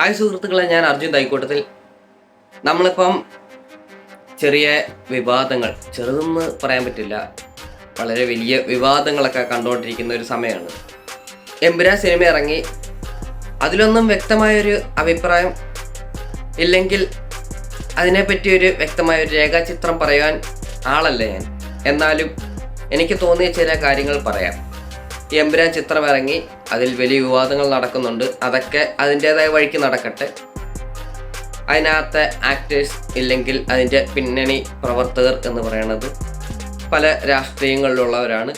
Hi സുഹൃത്തുക്കളെ ഞാൻ അർജുൻ തൈക്കോട്ടത്തിൽ. നമ്മളിപ്പം ചെറിയ വിവാദങ്ങൾ ചെറുതെന്ന് പറയാൻ പറ്റില്ല വളരെ വലിയ വിവാദങ്ങളൊക്കെ കണ്ടുകൊണ്ടിരിക്കുന്ന ഒരു സമയമാണ്. എമ്പുരാ സിനിമ ഇറങ്ങി അതിലൊന്നും വ്യക്തമായൊരു അഭിപ്രായം ഇല്ലെങ്കിൽ അതിനെപ്പറ്റി ഒരു വ്യക്തമായൊരു രേഖാചിത്രം പറയാൻ ആളല്ല ഞാൻ. എന്നാലും എനിക്ക് തോന്നിയ ചില കാര്യങ്ങൾ പറയാം. എമ്പുരാൻ ചിത്രം ഇറങ്ങി അതിൽ വലിയ വിവാദങ്ങൾ നടക്കുന്നുണ്ട്. അതൊക്കെ അതിന്റെതായ വഴിക്ക് നടക്കട്ടെ. അതിനകത്തെ ആക്ടേഴ്സ് ഇല്ലെങ്കിൽ അതിന്റെ പിന്നണി പ്രവർത്തകർ എന്ന് പറയുന്നത് പല രാഷ്ട്രീയങ്ങളിലുള്ളവരാണ്.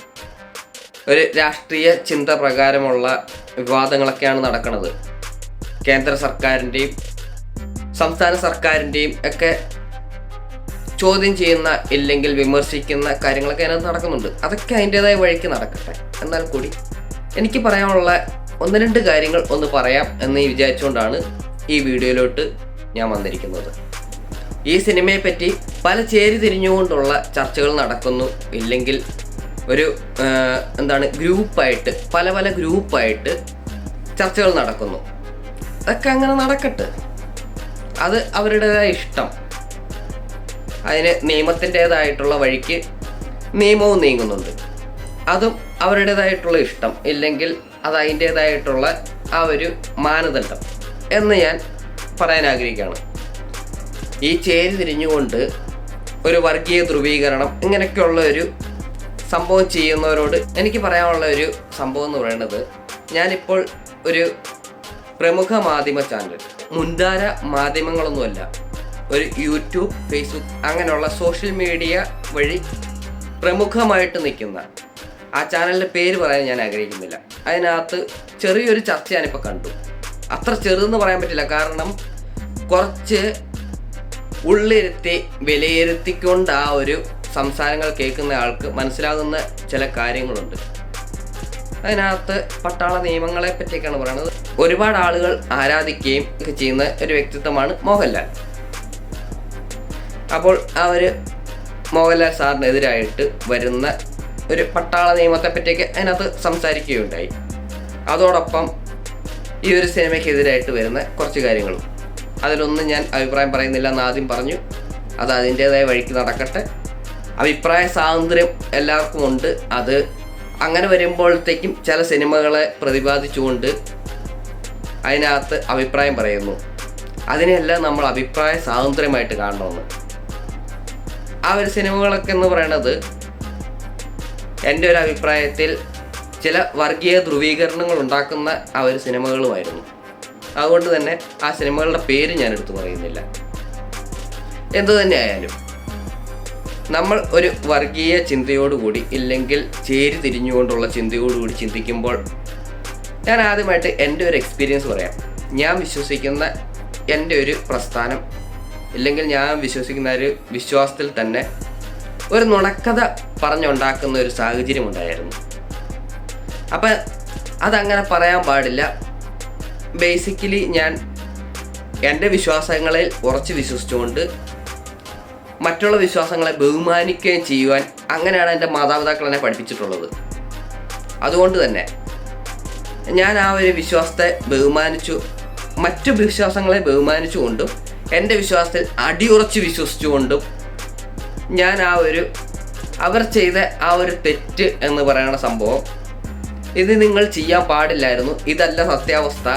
ഒരു രാഷ്ട്രീയ ചിന്ത പ്രകാരമുള്ള വിവാദങ്ങളൊക്കെയാണ് നടക്കുന്നത് കേന്ദ്ര സർക്കാരിന്റെയും സംസ്ഥാന സർക്കാരിന്റെയും ഒക്കെ ചോദ്യം ചെയ്യുന്ന ഇല്ലെങ്കിൽ വിമർശിക്കുന്ന കാര്യങ്ങളൊക്കെ അതിനകത്ത് നടക്കുന്നുണ്ട്. അതൊക്കെ അതിന്റെതായ വഴിക്ക് നടക്കട്ടെ. എന്നാൽ കൂടി എനിക്ക് പറയാനുള്ള ഒന്ന് രണ്ട് കാര്യങ്ങൾ ഒന്ന് പറയാം എന്ന് വിചാരിച്ചുകൊണ്ടാണ് ഈ വീഡിയോയിലോട്ട് ഞാൻ വന്നിരിക്കുന്നത്. ഈ സിനിമയെ പറ്റി പല ചേരി തിരിഞ്ഞുകൊണ്ടുള്ള ചർച്ചകൾ നടക്കുന്നു. ഇല്ലെങ്കിൽ ഒരു എന്താണ് ഗ്രൂപ്പായിട്ട് പല പല ഗ്രൂപ്പായിട്ട് ചർച്ചകൾ നടക്കുന്നു. അതൊക്കെ അങ്ങനെ നടക്കട്ടെ. അത് അവരുടേതായ ഇഷ്ടം. അതിന് നിയമത്തിന്റെതായിട്ടുള്ള വഴിക്ക് നിയമവും നീങ്ങുന്നുണ്ട്. അതും അവരുടേതായിട്ടുള്ള ഇഷ്ടം ഇല്ലെങ്കിൽ അത് അതിന്റേതായിട്ടുള്ള ആ ഒരു മാനദണ്ഡം എന്ന് ഞാൻ പറയാൻ ആഗ്രഹിക്കുകയാണ്. ഈ ചേരി തിരിഞ്ഞുകൊണ്ട് ഒരു വർഗീയ ധ്രുവീകരണം ഇങ്ങനെയൊക്കെയുള്ള ഒരു സംഭവം ചെയ്യുന്നവരോട് എനിക്ക് പറയാനുള്ള ഒരു സംഭവം എന്ന് പറയുന്നത് ഞാനിപ്പോൾ ഒരു പ്രമുഖ മാധ്യമ ചാനൽ. മുൻധാര മാധ്യമങ്ങളൊന്നുമല്ല. ഒരു യൂട്യൂബ് ഫേസ്ബുക്ക് അങ്ങനെയുള്ള സോഷ്യൽ മീഡിയ വഴി പ്രമുഖമായിട്ട് നിൽക്കുന്ന. ആ ചാനലിന്റെ പേര് പറയാൻ ഞാൻ ആഗ്രഹിക്കുന്നില്ല. അതിനകത്ത് ചെറിയൊരു ചർച്ച ഞാനിപ്പോൾ കണ്ടു. അത്ര ചെറുതെന്ന് പറയാൻ പറ്റില്ല. കാരണം കുറച്ച് ഉള്ളിരുത്തി വിലയിരുത്തിക്കൊണ്ട് ആ ഒരു സംസാരങ്ങൾ കേൾക്കുന്ന ആൾക്ക് മനസ്സിലാകുന്ന ചില കാര്യങ്ങളുണ്ട്. അതിനകത്ത് പട്ടാള നിയമങ്ങളെ പറ്റിയൊക്കെയാണ് പറയുന്നത്. ഒരുപാട് ആളുകൾ ആരാധിക്കുകയും ഒക്കെ ചെയ്യുന്ന ഒരു വ്യക്തിത്വമാണ് മോഹൻലാൽ. അപ്പോൾ ഒരു മോഹൻലാൽ സാറിനെതിരായിട്ട് വരുന്ന ഒരു പട്ടാള നിയമത്തെ പറ്റിയൊക്കെ അതിനകത്ത് സംസാരിക്കുകയുണ്ടായി. അതോടൊപ്പം ഈ ഒരു സിനിമയ്ക്കെതിരായിട്ട് വരുന്ന കുറച്ച് കാര്യങ്ങളും. അതിലൊന്നും ഞാൻ അഭിപ്രായം പറയുന്നില്ല എന്ന് ആദ്യം പറഞ്ഞു. അത് അതിന്റേതായ വഴിക്ക് നടക്കട്ടെ. അഭിപ്രായ സ്വാതന്ത്ര്യം എല്ലാവർക്കും ഉണ്ട്. അത് അങ്ങനെ വരുമ്പോഴത്തേക്കും ചില സിനിമകളെ പ്രതിപാദിച്ചുകൊണ്ട് അതിനകത്ത് അഭിപ്രായം പറയുന്നു. അതിനെല്ലാം നമ്മൾ അഭിപ്രായ സ്വാതന്ത്ര്യമായിട്ട് കാണണമെന്ന്. ആ ഒരു സിനിമകളൊക്കെ എന്ന് പറയണത് എന്റെ ഒരു അഭിപ്രായത്തിൽ ചില വർഗീയ ധ്രുവീകരണങ്ങൾ ഉണ്ടാക്കുന്ന ആ ഒരു സിനിമകളുമായിരുന്നു. അതുകൊണ്ട് തന്നെ ആ സിനിമകളുടെ പേര് ഞാൻ എടുത്തു പറയുന്നില്ല. എന്തു തന്നെ ആയാലും നമ്മൾ ഒരു വർഗീയ ചിന്തയോടുകൂടി ഇല്ലെങ്കിൽ ചേരി തിരിഞ്ഞുകൊണ്ടുള്ള ചിന്തയോടുകൂടി ചിന്തിക്കുമ്പോൾ ഞാൻ ആദ്യമായിട്ട് എന്റെ ഒരു എക്സ്പീരിയൻസ് പറയാം. ഞാൻ വിശ്വസിക്കുന്ന എന്റെ ഒരു പ്രസ്ഥാനം ഇല്ലെങ്കിൽ ഞാൻ വിശ്വസിക്കുന്ന ഒരു വിശ്വാസത്തിൽ തന്നെ ഒരു നുണക്കഥ പറഞ്ഞുണ്ടാക്കുന്ന ഒരു സാഹചര്യം ഉണ്ടായിരുന്നു. അപ്പം അതങ്ങനെ പറയാൻ പാടില്ല. ബേസിക്കലി ഞാൻ എന്റെ വിശ്വാസങ്ങളിൽ ഉറച്ച് വിശ്വസിച്ചുകൊണ്ട് മറ്റുള്ള വിശ്വാസങ്ങളെ ബഹുമാനിക്കുകയും ചെയ്യുവാൻ അങ്ങനെയാണ് എന്റെ മാതാപിതാക്കൾ എന്നെ പഠിപ്പിച്ചിട്ടുള്ളത്. അതുകൊണ്ട് തന്നെ ഞാൻ ആ ഒരു വിശ്വാസത്തെ ബഹുമാനിച്ചു മറ്റു വിശ്വാസങ്ങളെ ബഹുമാനിച്ചുകൊണ്ടും എന്റെ വിശ്വാസത്തിൽ അടിയുറച്ച് വിശ്വസിച്ചുകൊണ്ടും ഞാൻ ആ ഒരു അവർ ചെയ്ത ആ ഒരു തെറ്റ് എന്ന് പറയുന്ന സംഭവം ഇത് നിങ്ങൾ ചെയ്യാൻ പാടില്ലായിരുന്നു. ഇതല്ല സത്യാവസ്ഥ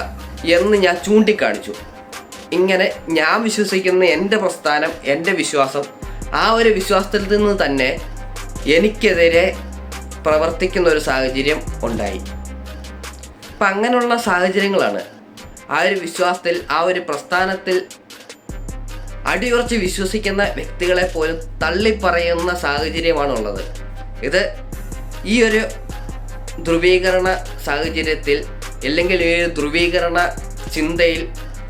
എന്ന് ഞാൻ ചൂണ്ടിക്കാണിച്ചു. ഇങ്ങനെ ഞാൻ വിശ്വസിക്കുന്ന എന്റെ പ്രസ്ഥാനം എന്റെ വിശ്വാസം ആ ഒരു വിശ്വാസത്തിൽ നിന്ന് തന്നെ എനിക്കെതിരെ പ്രവർത്തിക്കുന്ന ഒരു സാഹചര്യം ഉണ്ടായി. അപ്പം അങ്ങനെയുള്ള സാഹചര്യങ്ങളാണ് ആ ഒരു വിശ്വാസത്തിൽ ആ ഒരു പ്രസ്ഥാനത്തിൽ അടിയുറച്ച് വിശ്വസിക്കുന്ന വ്യക്തികളെ പോലും തള്ളിപ്പറയുന്ന സാഹചര്യമാണുള്ളത്. ഇത് ഈ ഒരു ധ്രുവീകരണ സാഹചര്യത്തിൽ അല്ലെങ്കിൽ ഈ ഒരു ധ്രുവീകരണ ചിന്തയിൽ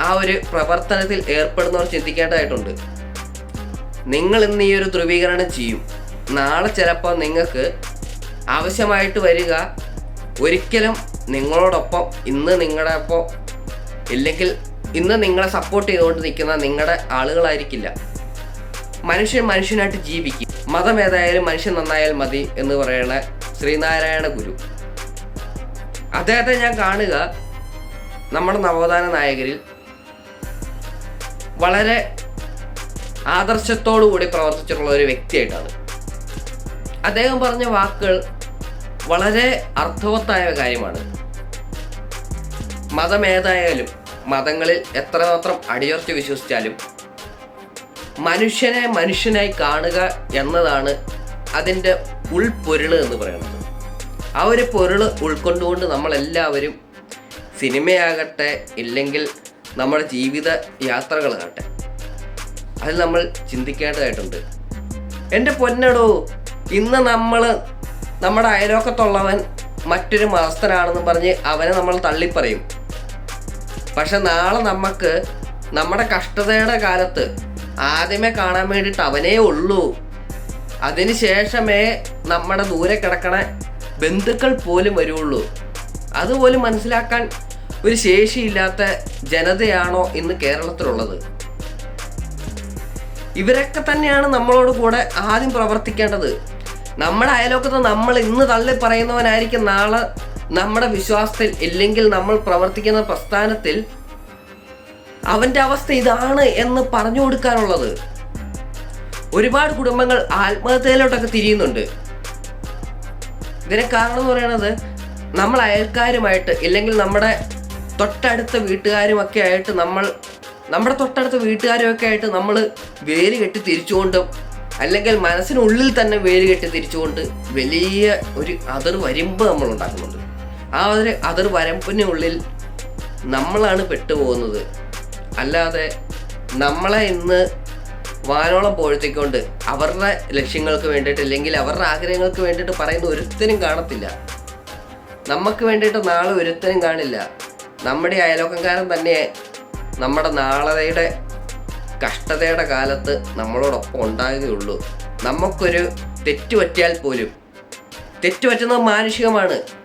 ആ ഒരു പ്രവർത്തനത്തിൽ ഏർപ്പെടുന്നവർ ചിന്തിക്കേണ്ടതായിട്ടുണ്ട്. നിങ്ങൾ ഇന്ന് ഈ ഒരു ധ്രുവീകരണം ചെയ്യും. നാളെ ചിലപ്പോൾ നിങ്ങൾക്ക് ആവശ്യമായിട്ട് വരിക. ഒരിക്കലും നിങ്ങളോടൊപ്പം ഇന്ന് നിങ്ങളുടെ ഒപ്പം ഇല്ലെങ്കിൽ ഇന്ന് നിങ്ങളെ സപ്പോർട്ട് ചെയ്തുകൊണ്ട് നിൽക്കുന്ന നിങ്ങളുടെ ആളുകളായിരിക്കില്ല. മനുഷ്യൻ മനുഷ്യനായിട്ട് ജീവിക്കും. മതം ഏതായാലും മനുഷ്യൻ നന്നായാൽ മതി എന്ന് പറയുന്ന ശ്രീനാരായണ ഗുരു. അദ്ദേഹത്തെ ഞാൻ കാണുക നമ്മുടെ നവോത്ഥാന നായകരിൽ. വളരെ ആദർശത്തോടു കൂടി പ്രവർത്തിച്ചിട്ടുള്ള ഒരു വ്യക്തിയായിട്ടാണ്. അദ്ദേഹം പറഞ്ഞ വാക്കുകൾ വളരെ അർത്ഥവത്തായ കാര്യമാണ്. മതം ഏതായാലും മതങ്ങളിൽ എത്രമാത്രം അടിയുറച്ച് വിശ്വസിച്ചാലും മനുഷ്യനെ മനുഷ്യനായി കാണുക എന്നതാണ് അതിന്റെ ഉൾപൊരുൾ എന്ന് പറയുന്നത്. ആ ഒരു പൊരുൾ ഉൾക്കൊണ്ടുകൊണ്ട് നമ്മളെല്ലാവരും സിനിമയാകട്ടെ ഇല്ലെങ്കിൽ നമ്മുടെ ജീവിത യാത്രകളാകട്ടെ അതിൽ നമ്മൾ ചിന്തിക്കേണ്ടതായിട്ടുണ്ട്. എന്റെ പൊന്നടോ ഇന്ന് നമ്മൾ നമ്മുടെ അയലോക്കത്തുള്ളവൻ മറ്റൊരു മതസ്ഥനാണെന്ന് പറഞ്ഞ് അവനെ നമ്മൾ തള്ളിപ്പറയും. പക്ഷെ നാളെ നമുക്ക് നമ്മുടെ കഷ്ടതയുടെ കാലത്ത് ആദ്യമേ കാണാൻ വേണ്ടിയിട്ട് അവനേ ഉള്ളൂ. അതിനുശേഷമേ നമ്മുടെ ദൂരെ കിടക്കണ ബന്ധുക്കൾ പോലും വരുള്ളൂ. അതുപോലും മനസ്സിലാക്കാൻ ഒരു ശേഷിയില്ലാത്ത ജനതയാണോ ഇന്ന് കേരളത്തിലുള്ളത്? ഇവരൊക്കെ തന്നെയാണ് നമ്മളോട് കൂടെ ആദ്യം പ്രവർത്തിക്കേണ്ടത്. നമ്മുടെ അയലോക്കത്ത് നമ്മൾ ഇന്ന് തള്ളി പറയുന്നവനായിരിക്കും നാളെ നമ്മുടെ വിശ്വാസത്തിൽ ഇല്ലെങ്കിൽ നമ്മൾ പ്രവർത്തിക്കുന്ന പ്രസ്ഥാനത്തിൽ അവന്റെ അവസ്ഥ ഇതാണ് എന്ന് പറഞ്ഞു കൊടുക്കാനുള്ളത്. ഒരുപാട് കുടുംബങ്ങൾ ആത്മഹത്യയിലോട്ടൊക്കെ തിരിയുന്നുണ്ട്. ഇതിന് കാരണം എന്ന് പറയുന്നത് നമ്മൾ അയൽക്കാരുമായിട്ട് ഇല്ലെങ്കിൽ നമ്മുടെ തൊട്ടടുത്ത വീട്ടുകാരുമൊക്കെ ആയിട്ട് നമ്മൾ നമ്മുടെ തൊട്ടടുത്ത വീട്ടുകാരുമൊക്കെ ആയിട്ട് നമ്മൾ വേര് കെട്ടി തിരിച്ചുകൊണ്ടും അല്ലെങ്കിൽ മനസ്സിനുള്ളിൽ തന്നെ വേര് കെട്ടി തിരിച്ചുകൊണ്ട് വലിയ ഒരു അതിർ വരിമ്പ് നമ്മൾ ഉണ്ടാക്കുന്നുണ്ട് ആ ഒരു അതിർ വരമ്പിനുള്ളിൽ നമ്മളാണ് പെട്ടുപോകുന്നത്. അല്ലാതെ നമ്മളെ ഇന്ന് വാനോളം പോഴ്ത്തിക്കൊണ്ട് അവരുടെ ലക്ഷ്യങ്ങൾക്ക് വേണ്ടിയിട്ട് അല്ലെങ്കിൽ അവരുടെ ആഗ്രഹങ്ങൾക്ക് വേണ്ടിയിട്ട് പറയുന്ന ഒരുത്തനും കാണത്തില്ല. നമുക്ക് വേണ്ടിയിട്ട് നാളെ ഒരുത്തനും കാണില്ല. നമ്മുടെ അയലോക്കംകാരൻ തന്നെ നമ്മുടെ നാളെയുടെ കഷ്ടതയുടെ കാലത്ത് നമ്മളോടൊപ്പം ഉണ്ടാകുകയുള്ളൂ നമുക്കൊരു തെറ്റുപറ്റിയാൽ പോലും. തെറ്റുപറ്റുന്നത് മാനുഷികമാണ്.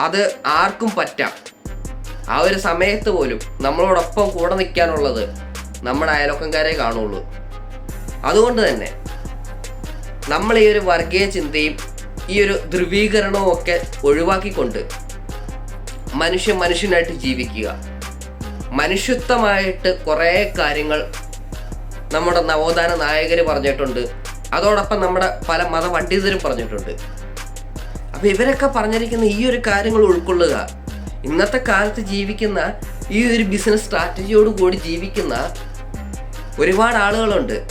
അത് ആർക്കും പറ്റാം. ആ ഒരു സമയത്ത് പോലും നമ്മളോടൊപ്പം കൂടെ നിൽക്കാനുള്ളത് നമ്മുടെ അയലോക്കംകാരെ കാണുള്ളൂ. അതുകൊണ്ട് തന്നെ നമ്മൾ ഈ ഒരു വർഗീയ ചിന്തയും ഈ ഒരു ധ്രുവീകരണവും ഒക്കെ ഒഴിവാക്കിക്കൊണ്ട് മനുഷ്യൻ മനുഷ്യനായിട്ട് ജീവിക്കുക. മനുഷ്യത്വമായിട്ട് കുറേ കാര്യങ്ങൾ നമ്മുടെ നവോത്ഥാന നായകർ പറഞ്ഞിട്ടുണ്ട്. അതോടൊപ്പം നമ്മുടെ പല മതപണ്ഡിതരും പറഞ്ഞിട്ടുണ്ട്. അപ്പൊ ഇവരൊക്കെ പറഞ്ഞിരിക്കുന്ന ഈ ഒരു കാര്യങ്ങൾ ഉൾക്കൊള്ളുക. ഇന്നത്തെ കാലത്ത് ജീവിക്കുന്ന ഈ ഒരു ബിസിനസ് സ്ട്രാറ്റജിയോട് കൂടി ജീവിക്കുന്ന ഒരുപാട് ആളുകളുണ്ട്.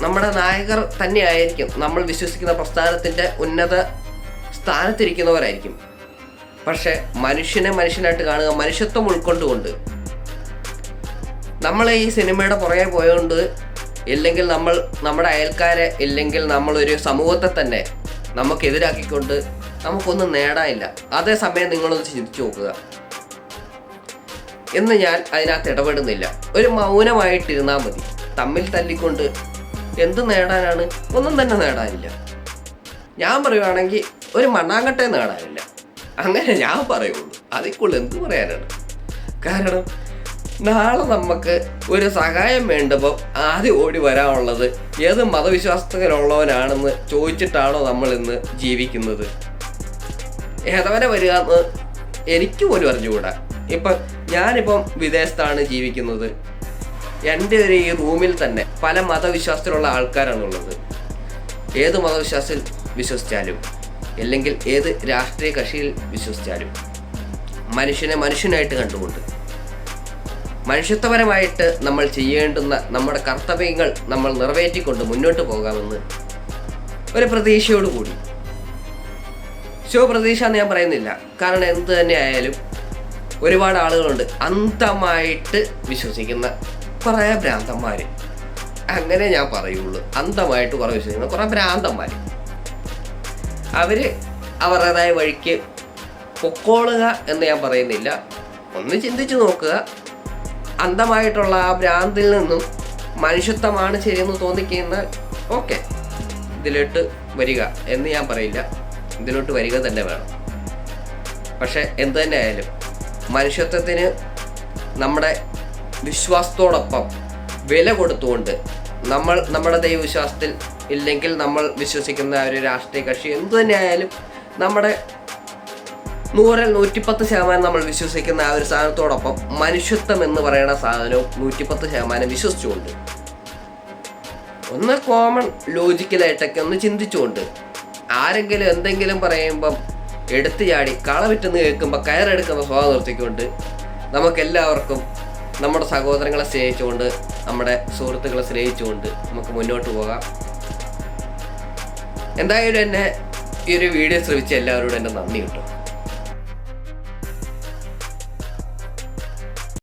നമ്മുടെ നായകർ തന്നെയായിരിക്കും. നമ്മൾ വിശ്വസിക്കുന്ന പ്രസ്ഥാനത്തിന്റെ ഉന്നത സ്ഥാനത്തിരിക്കുന്നവരായിരിക്കും. പക്ഷെ മനുഷ്യനെ മനുഷ്യനായിട്ട് കാണുക മനുഷ്യത്വം ഉൾക്കൊണ്ടുകൊണ്ട്. നമ്മളെ ഈ സിനിമയുടെ പുറകെ പോയതുകൊണ്ട് ഇല്ലെങ്കിൽ നമ്മൾ നമ്മുടെ അയൽക്കാരെ ഇല്ലെങ്കിൽ നമ്മളൊരു സമൂഹത്തെ തന്നെ നമുക്കെതിരാക്കിക്കൊണ്ട് നമുക്കൊന്നും നേടാനില്ല. അതേസമയം നിങ്ങളൊന്ന് ചിന്തിച്ചു നോക്കുക. എന്ന് ഞാൻ അതിനകത്ത് ഇടപെടുന്നില്ല. ഒരു മൗനമായിട്ടിരുന്നാൽ മതി. തമ്മിൽ തല്ലിക്കൊണ്ട് എന്ത് നേടാനാണ്? ഒന്നും തന്നെ നേടാനില്ല. ഞാൻ പറയുവാണെങ്കിൽ ഒരു മണ്ണാങ്കട്ടെ നേടാനില്ല. അങ്ങനെ ഞാൻ പറയുള്ളൂ. അതിക്കുള്ള എന്ത് പറയാനാണ്? കാരണം നാളെ നമുക്ക് ഒരു സഹായം വേണ്ടപ്പോൾ ആദ്യം ഓടി വരാനുള്ളത് ഏത് മതവിശ്വാസത്തിലുള്ളവനാണെന്ന് ചോദിച്ചിട്ടാണോ നമ്മൾ ഇന്ന് ജീവിക്കുന്നത്? ഏതവരെ വരിക എന്ന് എനിക്ക് പോലും അറിഞ്ഞുകൂടാ. ഇപ്പം ഞാനിപ്പം വിദേശത്താണ് ജീവിക്കുന്നത്. എന്റെ ഒരു ഈ റൂമിൽ തന്നെ പല മതവിശ്വാസത്തിലുള്ള ആൾക്കാരാണുള്ളത്. ഏത് മതവിശ്വാസത്തിൽ വിശ്വസിച്ചാലും അല്ലെങ്കിൽ ഏത് രാഷ്ട്രീയ കക്ഷിയിൽ വിശ്വസിച്ചാലും മനുഷ്യനെ മനുഷ്യനായിട്ട് കണ്ടുകൊണ്ട് മനുഷ്യത്വപരമായിട്ട് നമ്മൾ ചെയ്യേണ്ടുന്ന നമ്മുടെ കർത്തവ്യങ്ങൾ നമ്മൾ നിറവേറ്റിക്കൊണ്ട് മുന്നോട്ട് പോകാമെന്ന് ഒരു പ്രതീക്ഷയോട് ശോ പ്രതീക്ഷ എന്ന് ഞാൻ പറയുന്നില്ല. കാരണം എന്ത് തന്നെ ആയാലും ഒരുപാട് ആളുകളുണ്ട് അന്തമായിട്ട് വിശ്വസിക്കുന്ന കുറേ ഭ്രാന്തന്മാർ അങ്ങനെ ഞാൻ പറയുള്ളൂ. അന്തമായിട്ട് കുറേ വിശ്വസിക്കുന്ന കുറേ ഭ്രാന്തന്മാർ അവർ അവരുടേതായ വഴിക്ക് പൊക്കോളുക എന്ന് ഞാൻ പറയുന്നില്ല. ഒന്ന് ചിന്തിച്ചു നോക്കുക. അന്തമായിട്ടുള്ള ആ ഭ്രാന്തിൽ നിന്നും മനുഷ്യത്വമാണ് ശരിയെന്ന് തോന്നിക്കുന്ന ഓക്കെ ഇതിലോട്ട് വരിക എന്ന് ഞാൻ പറയില്ല. ഇതിലോട്ട് വരിക തന്നെ വേണം. പക്ഷെ എന്ത് തന്നെ ആയാലും മനുഷ്യത്വത്തിന് നമ്മുടെ വിശ്വാസത്തോടൊപ്പം വില കൊടുത്തുകൊണ്ട് നമ്മൾ നമ്മുടെ ദൈവവിശ്വാസത്തിൽ ഇല്ലെങ്കിൽ നമ്മൾ വിശ്വസിക്കുന്ന ഒരു രാഷ്ട്രീയ കക്ഷി എന്തു തന്നെ ആയാലും നമ്മുടെ നൂറിൽ നൂറ്റിപ്പത്ത് ശതമാനം നമ്മൾ വിശ്വസിക്കുന്ന ആ ഒരു സാധനത്തോടൊപ്പം മനുഷ്യത്വം എന്ന് പറയുന്ന സാധനവും നൂറ്റിപ്പത്ത് ശതമാനം വിശ്വസിച്ചുകൊണ്ട് ഒന്ന് കോമൺ ലോജിക്കലായിട്ടൊക്കെ ഒന്ന് ചിന്തിച്ചുകൊണ്ട് ആരെങ്കിലും എന്തെങ്കിലും പറയുമ്പം എടുത്തു ചാടി കളവിറ്റെന്ന് കേൾക്കുമ്പോൾ കയറെടുക്കുന്ന സ്വാഗതം നിർത്തിക്കൊണ്ട് നമുക്കെല്ലാവർക്കും നമ്മുടെ സഹോദരങ്ങളെ സ്നേഹിച്ചുകൊണ്ട് നമ്മുടെ സുഹൃത്തുക്കളെ സ്നേഹിച്ചുകൊണ്ട് നമുക്ക് മുന്നോട്ട് പോകാം. എന്തായാലും എന്നെ ഈ ഒരു വീഡിയോ ശ്രമിച്ച എല്ലാവരോടും എന്റെ നന്ദി കിട്ടും.